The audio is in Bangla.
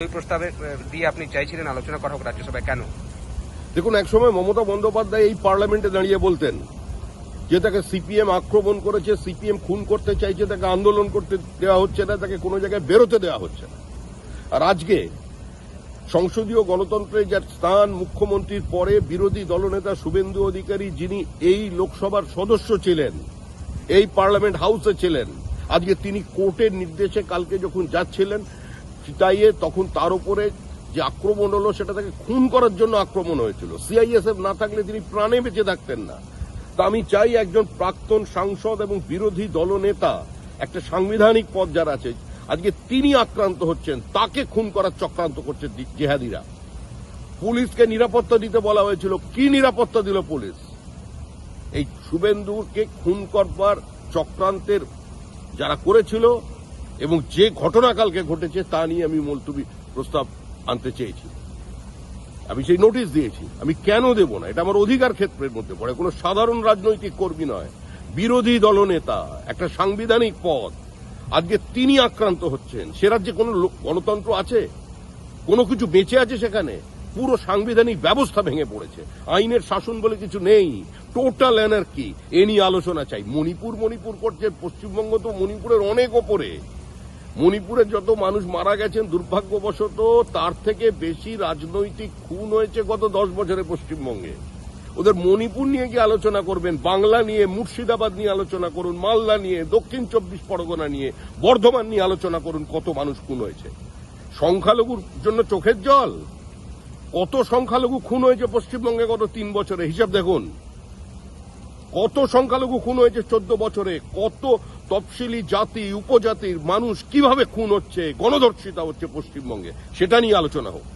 ওই প্রস্তাবে দিয়ে দেখুন, একসময় মমতা বন্দ্যোপাধ্যায় এই পার্লামেন্টে দাঁড়িয়ে বলতেন যে তাকে সিপিএম আক্রমণ করেছে, সিপিএম খুন করতে চাইছে, তাকে আন্দোলন করতে দেওয়া হচ্ছে না, তাকে কোনো জায়গায় বেরোতে দেওয়া হচ্ছে না। আর আজকে সংসদীয় গণতন্ত্রের যার স্থান, মুখ্যমন্ত্রীর পরে বিরোধী দলনেতা শুভেন্দু অধিকারী যিনি এই লোকসভার সদস্য ছিলেন, এই পার্লামেন্ট হাউসে ছিলেন, আজকে তিনি কোর্টের নির্দেশে কালকে যখন যাচ্ছিলেন চিতাইয়ে তখন তার উপরে যে আক্রমণ হলো, সেটা তাকে খুন করার জন্য আক্রমণ হয়েছিল। সিআইএসএফ না থাকলে তিনি প্রাণে বেঁচে থাকতেন না। তা আমি চাই একজন প্রাক্তন সাংসদ এবং বিরোধী দলনেতা, একটা সাংবিধানিক পদ যার আছে, আজকে তিনি আক্রান্ত হচ্ছেন, তাকে খুন করার চক্রান্ত করছে জেহাদিরা। পুলিশকে নিরাপত্তা দিতে বলা হয়েছিল। কি নিরাপত্তা দিল পুলিশ? এই শুভেন্দুকে খুন করবার চক্রান্তের যারা করেছিল এবং যে ঘটনা কালকে ঘটেছে তা নিয়ে আমি মুলতুবি প্রস্তাব আনতে চেয়েছি। আমি সেই নোটিশ দিয়েছি। আমি কেন দেব না? এটা আমার অধিকার ক্ষেত্রের মধ্যে পড়ে। কোনো সাধারণ রাজনৈতিক কর্মী নয়। বিরোধী দলনেতা একটা সাংবিধানিক পদ। আজকে তিনি আক্রান্ত হচ্ছেন। সে রাজ্যে কোনো গণতন্ত্র আছে? কোনো কিছু বেঁচে আছে সেখানে? পুরো সাংবিধানিক ব্যবস্থা ভেঙে পড়েছে। আইনের শাসন বলে কিছু নেই। টোটাল এনার্কি এ নিয়ে আলোচনা চাই। মণিপুর মণিপুর করছে। পশ্চিমবঙ্গ তো মণিপুরের অনেক ওপরে। মণিপুরে যত মানুষ মারা গেছেন, দুর্ভাগ্যবশত তার থেকে বেশি রাজনৈতিক খুন হয়েছে গত দশ বছরে পশ্চিমবঙ্গে। ওদের মণিপুর নিয়ে কি আলোচনা করবেন, বাংলা নিয়ে, মুর্শিদাবাদ নিয়ে আলোচনা করুন, মালদা নিয়ে, দক্ষিণ চব্বিশ পরগনা নিয়ে, বর্ধমান নিয়ে আলোচনা করুন কত মানুষ খুন হয়েছে। সংখ্যালঘুর জন্য চোখের জল। কত সংখ্যালঘু খুন হয়েছে পশ্চিমবঙ্গে গত তিন বছরে, হিসাব দেখুন। কত সংখ্যালঘু খুন হয়েছে চোদ্দ বছরে, কত তফসিলি জাতি উপজাতির মানুষ কীভাবে খুন হচ্ছে গণধর্ষিতা হচ্ছে পশ্চিমবঙ্গে সেটা নিয়ে আলোচনা হোক।